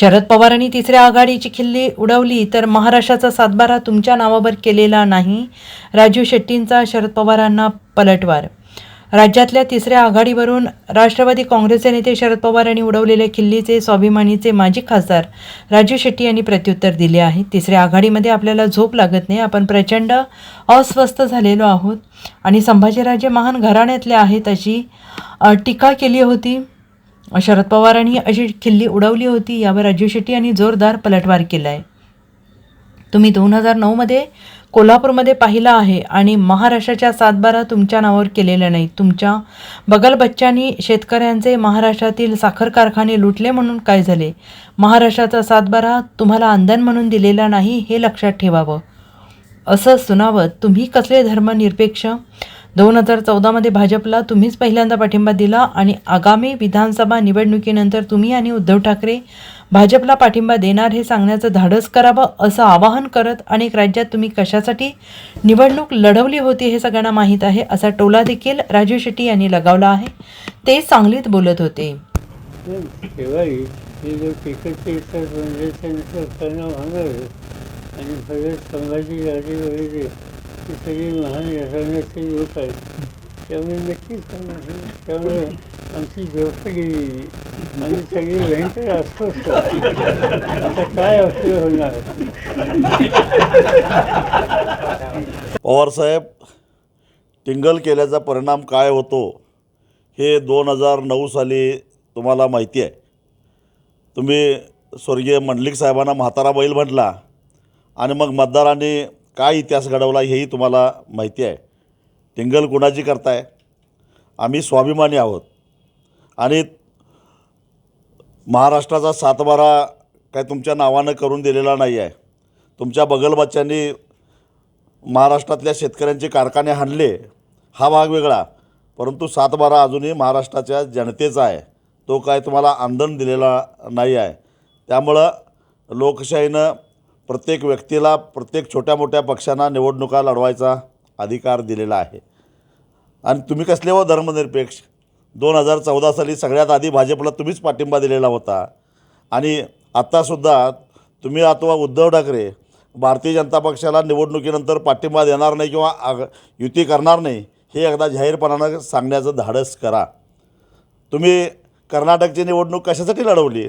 शरद पवारांनी तिसऱ्या आघाडीची खिल्ली उडवली तर महाराष्ट्राचा सातबारा तुमच्या नावावर केलेला नाही. राजू शेट्टींचा शरद पवारांना पलटवार. राज्यातल्या तिसऱ्या आघाडीवरून राष्ट्रवादी काँग्रेसचे नेते शरद पवार यांनी उडवलेल्या खिल्लीचे स्वाभिमानीचे माजी खासदार राजू शेट्टी यांनी प्रत्युत्तर दिले आहे. तिसऱ्या आघाडीमध्ये आपल्याला झोप लागत नाही. आपण प्रचंड अस्वस्थ झालेलो आहोत. आणि संभाजीराजे महान घराण्यातले आहेत अशी टीका केली होती. शरद पवारांनी अशी खिल्ली उडवली होती यावर राजू शेट्टी यांनी जोरदार पलटवार केला आहे तुम्ही दोन हजार नऊमध्ये कोल्हापूरमध्ये पाहिला आहे आणि महाराष्ट्राच्या सातबारा तुमच्या नावावर केलेल्या नाही. तुमच्या बगल बच्चांनी शेतकऱ्यांचे महाराष्ट्रातील साखर कारखाने लुटले म्हणून काय झाले? महाराष्ट्राचा सातबारा तुम्हाला आंदण म्हणून दिलेला नाही हे लक्षात ठेवावं. असं सुनावत तुम्ही कसले धर्मनिरपेक्ष दोन हजार चौदामध्ये भाजपला तुम्हीच पहिल्यांदा पाठिंबा दिला आणि आगामी विधानसभा निवडणुकीनंतर तुम्ही आणि उद्धव ठाकरे भाजपला पाठिंबा देणार हे सांगण्याचं धाडस करावं असं आवाहन करत अनेक राज्यात तुम्ही कशासाठी निवडणूक लढवली होती हे सगळ्यांना माहीत आहे असा टोला देखील राजू शेट्टी यांनी लगावला आहे. ते सांगलीत बोलत होते. आणि भगत सगळी लहान वगैरे लोक आहेत त्यामुळे नक्कीच त्यामुळे आमची झोप गेली आणि सगळी भयंकर अस्वस्थ आता काय असं होणार पवारसाहेब टिंगल केल्याचा परिणाम काय होतो हे दोन हजार नऊ साली तुम्हाला माहिती आहे. तुम्ही स्वर्गीय मंडलिक साहेबांना म्हातारा बैल म्हटला आणि मग मतदारांनी काय इतिहास घडवला हेही तुम्हाला माहिती आहे. टिंगल कुणाची करताय? आम्ही स्वाभिमानी आहोत. आणि महाराष्ट्राचा सातबारा काय तुमच्या नावानं करून दिलेला नाही आहे. तुमच्या बगलबच्च्यांनी महाराष्ट्रातल्या शेतकऱ्यांचे कारखाने हाणले. हा भाग वेगळा. परंतु सातबारा अजूनही महाराष्ट्राच्या जनतेचा आहे. तो काय तुम्हाला आंदण दिलेला नाही आहे. त्यामुळं लोकशाहीनं प्रत्येक व्यक्तीला प्रत्येक छोट्या मोठ्या पक्षांना निवडणुका लढवायचा अधिकार दिलेला आहे. आणि तुम्ही कसले व धर्मनिरपेक्ष? दोन हजार चौदा साली सगळ्यात आधी भाजपला तुम्हीच पाठिंबा दिलेला होता. आणि आत्तासुद्धा तुम्ही अथवा उद्धव ठाकरे भारतीय जनता पक्षाला निवडणुकीनंतर पाठिंबा देणार नाही किंवा आग युती करणार नाही हे एकदा जाहीरपणानं सांगण्याचं धाडस करा. तुम्ही कर्नाटकची निवडणूक कशासाठी लढवली?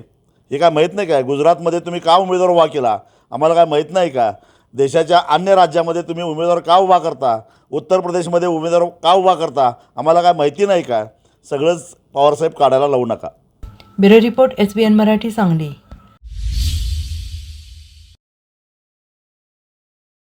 हे काय माहीत नाही काय? गुजरातमध्ये तुम्ही का उमेदवार उभा केला? आम्हाला काय माहीत नाही का? देशाच्या अन्य राज्यामध्ये तुम्ही उमेदवार का उभा करता? उत्तर प्रदेशमध्ये उमेदवार का उभा करता? आम्हाला काय माहिती नाही का? सगळंच पवारसाहेब काढायला लावू नका. Bureau report S B N Marathi Sangli.